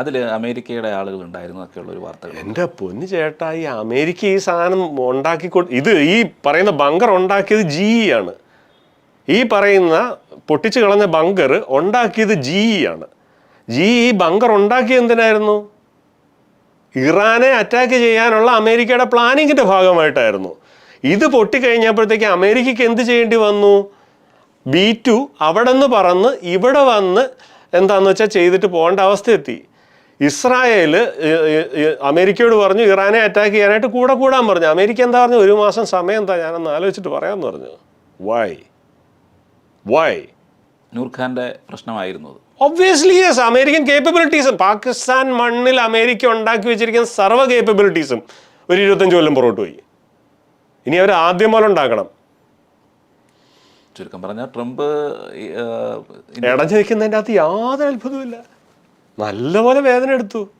അതിൽ അമേരിക്കയുടെ ആളുകൾ ഉണ്ടായിരുന്നു ഒക്കെയുള്ള വാർത്തകൾ. എന്റെ പൊന്നു ചേട്ടാ ഈ അമേരിക്ക ഈ സാധനം ഉണ്ടാക്കി ഇത് ഈ പറയുന്ന ബങ്കർ ഉണ്ടാക്കിയത് ജി ആണ്. ഈ പറയുന്ന പൊട്ടിച്ചു കളഞ്ഞ ബങ്കർ ഉണ്ടാക്കിയത് ജി ആണ്. ജി ഈ ബങ്കർ ഉണ്ടാക്കിയത് എന്തിനായിരുന്നു? ഇറാനെ അറ്റാക്ക് ചെയ്യാനുള്ള അമേരിക്കയുടെ പ്ലാനിങ്ങിന്റെ ഭാഗമായിട്ടായിരുന്നു. ഇത് പൊട്ടിക്കഴിഞ്ഞപ്പോഴത്തേക്ക് അമേരിക്കയ്ക്ക് എന്ത് ചെയ്യേണ്ടി വന്നു? ബി ടു അവിടെ നിന്ന് പറന്ന് ഇവിടെ വന്ന് എന്താന്ന് വെച്ചാൽ ചെയ്തിട്ട് പോകേണ്ട അവസ്ഥ എത്തി ഇസ്രായേൽ അമേരിക്കയോട് പറഞ്ഞു ഇറാനെ അറ്റാക്ക് ചെയ്യാനായിട്ട് കൂടെ കൂടാൻ പറഞ്ഞു. അമേരിക്ക എന്താ പറഞ്ഞു? ഒരു മാസം സമയം എന്താ? ഞാനൊന്ന് ആലോചിച്ചിട്ട് പറയാമെന്ന് പറഞ്ഞു. വൈ വൈ നൂർഖാന്റെ പ്രശ്നമായിരുന്നു ഒബ്വിയസ്ലി യെസ് അമേരിക്കൻ കേപ്പബിലിറ്റീസും പാകിസ്ഥാൻ മണ്ണിൽ അമേരിക്ക ഉണ്ടാക്കി വെച്ചിരിക്കുന്ന സർവ കേപ്പബിലിറ്റീസും ഒരു ഇരുപത്തഞ്ച് കൊല്ലം പുറകോട്ട് പോയി. ഇനി അവർ ആദ്യം പോലെ ഉണ്ടാക്കണം. ചുരുക്കം പറഞ്ഞാൽ ട്രംപ് ഇടഞ്ഞിരിക്കുന്നതിന്റെ ആ, ഇടഞ്ഞു നിൽക്കുന്നതിന്റെ അകത്ത് യാതൊരു അത്ഭുതമില്ല നല്ലപോലെ വേദന എടുത്തു.